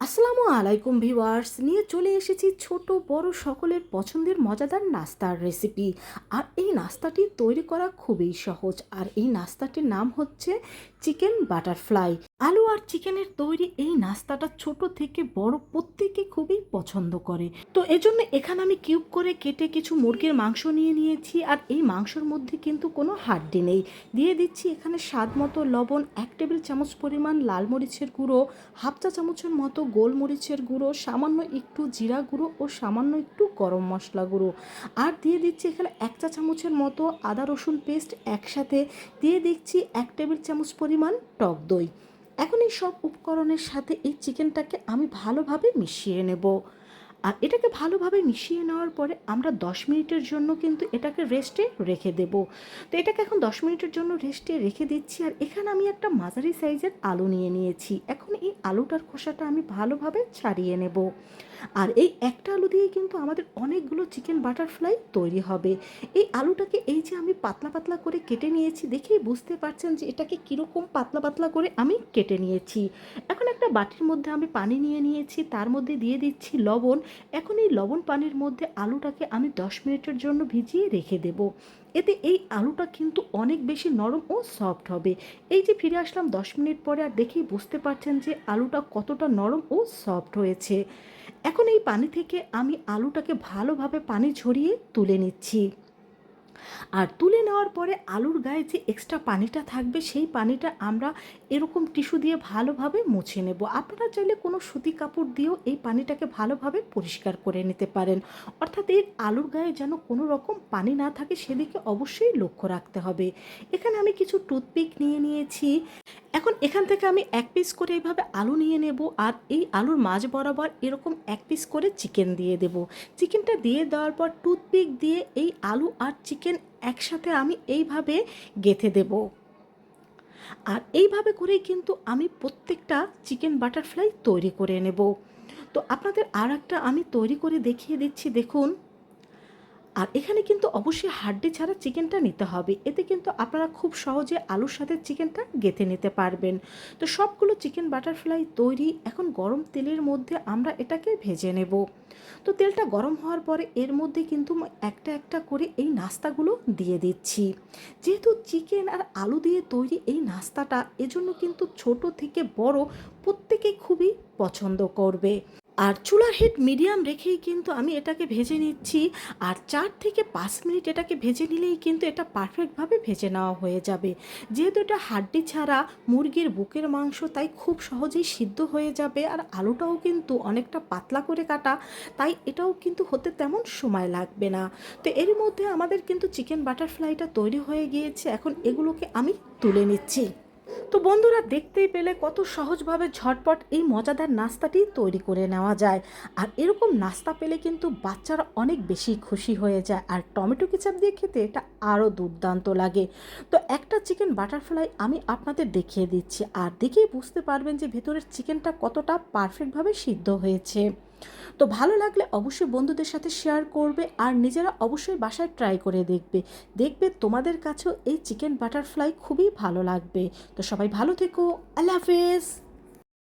আসসালামু আলাইকুম ভিওয়ার্স নিয়ে চলে এসেছি ছোট বড় সকলের পছন্দের মজাদার নাস্তার রেসিপি। আর এই নাস্তাটি তৈরি করা খুবই সহজ। আর এই নাস্তাটির নাম হচ্ছে চিকেন বাটারফ্লাই। আলু আর চিকেনের তৈরি এই নাস্তাটা ছোট থেকে বড় প্রত্যেকে খুবই পছন্দ করে। তো এজন্য এখানে আমি কিউব করে কেটে কিছু মুরগির মাংস নিয়ে নিয়েছি আর এই মাংসর মধ্যে কিন্তু কোনো হাড্ডি নেই। দিয়ে দিচ্ছি এখানে স্বাদ মতো লবণ, এক টেবিল চামচ পরিমাণ লাল মরিচের গুঁড়ো, হাফ চা চামচের মতো গোলমরিচের গুঁড়ো, সামান্য একটু জিরা গুঁড়ো ও সামান্য একটু গরম মশলা গুঁড়ো। আর দিয়ে দিচ্ছি এখানে এক চা চামচের মতো আদা রসুন পেস্ট একসাথে। দিয়ে দিচ্ছি এক টেবিল চামচ পরিমাণ টক দই। এখন এই সব উপকরণের সাথে এই চিকেনটাকে আমি ভালোভাবে মিশিয়ে নেব। আর এটাকে ভালোভাবে মিশিয়ে নেওয়ার পরে আমরা দশ মিনিটের জন্য কিন্তু এটাকে রেস্টে রেখে দেব। তো এটাকে এখন দশ মিনিটের জন্য রেস্টে রেখে দিচ্ছি। আর এখানে আমি একটা মাঝারি সাইজের আলু নিয়ে নিয়েছি। এখন এই আলুটার খোসাটা আমি ভালোভাবে ছাড়িয়ে নেব। আর এই একটা আলু দিয়ে কিন্তু আমাদের অনেকগুলো চিকেন বাটারফ্লাই তৈরি হবে। এই আলুটাকে এই যে আমি পাতলা পাতলা করে কেটে নিয়েছি, দেখেই বুঝতে পারছেন যে এটাকে কীরকম পাতলা পাতলা করে আমি কেটে নিয়েছি। এখন একটা বাটির মধ্যে আমি পানি নিয়ে নিয়েছি, তার মধ্যে দিয়ে দিচ্ছি লবণ। এখন এই লবণ পানির মধ্যে আলুটাকে আমি দশ মিনিটের জন্য ভিজিয়ে রেখে দেব। এতে এই আলুটা কিন্তু অনেক বেশি নরম ও সফট হবে। এই যে ফিরে আসলাম দশ মিনিট পরে আর দেখেই বুঝতে পারছেন যে আলুটা কতটা নরম ও সফট হয়েছে। এখন এই পানি থেকে আমি আলুটাকে ভালোভাবে পানি ঝরিয়ে তুলে নিচ্ছি। আর তুলে নেওয়ার পরে আলুর গায়ে যে এক্সট্রা পানিটা থাকবে, সেই পানিটা আমরা এরকম টিস্যু দিয়ে ভালোভাবে মুছে নেব। আপনারা চাইলে কোনো সুতি কাপড় দিয়েও এই পানিটাকে ভালোভাবে পরিষ্কার করে নিতে পারেন। অর্থাৎ এই আলুর গায়ে যেন কোনো রকম পানি না থাকে, সেদিকে অবশ্যই লক্ষ্য রাখতে হবে। এখানে আমি কিছু টুথপিক নিয়ে নিয়েছি। এখন এখান থেকে আমি এক পিস করে এইভাবে আলু নিয়ে নেব আর এই আলুর মাঝ বরাবর এরকম এক পিস করে চিকেন দিয়ে দেব। চিকেনটা দিয়ে দেওয়ার পর টুথপিক দিয়ে এই আলু আর চিকেন একসাথে আমি এইভাবে গেথে দেব। আর এইভাবে করেই কিন্তু আমি প্রত্যেকটা চিকেন বাটারফ্লাই তৈরি করে নেব। তো আপনাদের আর একটা আমি তৈরি করে দেখিয়ে দিচ্ছি, দেখুন। আর এখানে কিন্তু অবশ্যই হাড্ডি ছাড়া চিকেনটা নিতে হবে। এতে কিন্তু আপনারা খুব সহজে আলুর সাথে চিকেনটা গেঁথে নিতে পারবেন। তো সবগুলো চিকেন বাটারফ্লাই তৈরি, এখন গরম তেলের মধ্যে আমরা এটাকে ভেজে নেব। তো তেলটা গরম হওয়ার পরে এর মধ্যে কিন্তু একটা একটা করে এই নাস্তাগুলো দিয়ে দিচ্ছি। যেহেতু চিকেন আর আলু দিয়ে তৈরি এই নাস্তাটা, এজন্য কিন্তু ছোট থেকে বড় প্রত্যেকে খুবই পছন্দ করবে। আর চুলার হিট মিডিয়াম রেখেই কিন্তু আমি এটাকে ভেজে নিচ্ছি। আর চার থেকে পাঁচ মিনিট এটাকে ভেজে নিলেই কিন্তু এটা পারফেক্টভাবে ভেজে নেওয়া হয়ে যাবে। যেহেতু এটা হাড্ডি ছাড়া মুরগির বুকের মাংস, তাই খুব সহজেই সিদ্ধ হয়ে যাবে আর আলুটাও কিন্তু অনেকটা পাতলা করে কাটা, তাই এটাও কিন্তু হতে তেমন সময় লাগবে না। তো এর মধ্যে আমাদের কিন্তু চিকেন বাটারফ্লাইটা তৈরি হয়ে গিয়েছে। এখন এগুলোকে আমি তুলে নিচ্ছি। তো বন্ধুরা দেখতেই পেলে কত সহজভাবে ঝটপট এই মজাদার নাস্তাটি তৈরি করে নেওয়া যায়। আর এরকম নাস্তা পেলে কিন্তু বাচ্চারা অনেক বেশি খুশি হয়ে যায় আর টমেটো কেচাপ দিয়ে খেতে এটা আরও দুর্দান্ত লাগে। তো একটা চিকেন বাটারফ্লাই আমি আপনাদের দেখিয়ে দিচ্ছি। আর দেখেই বুঝতে পারবেন যে ভেতরের চিকেনটা কতটা পারফেক্টভাবে সিদ্ধ হয়েছে। তো ভালো লাগলে অবশ্যই বন্ধুদের সাথে শেয়ার করবে আর নিজেরা অবশ্যই বাসায় ট্রাই করে দেখবে। দেখবে তোমাদের কাছেও এই চিকেন বাটারফ্লাই খুবই ভালো লাগবে। তো সবাই ভালো থেকো। আল্লাহ হাফেজ।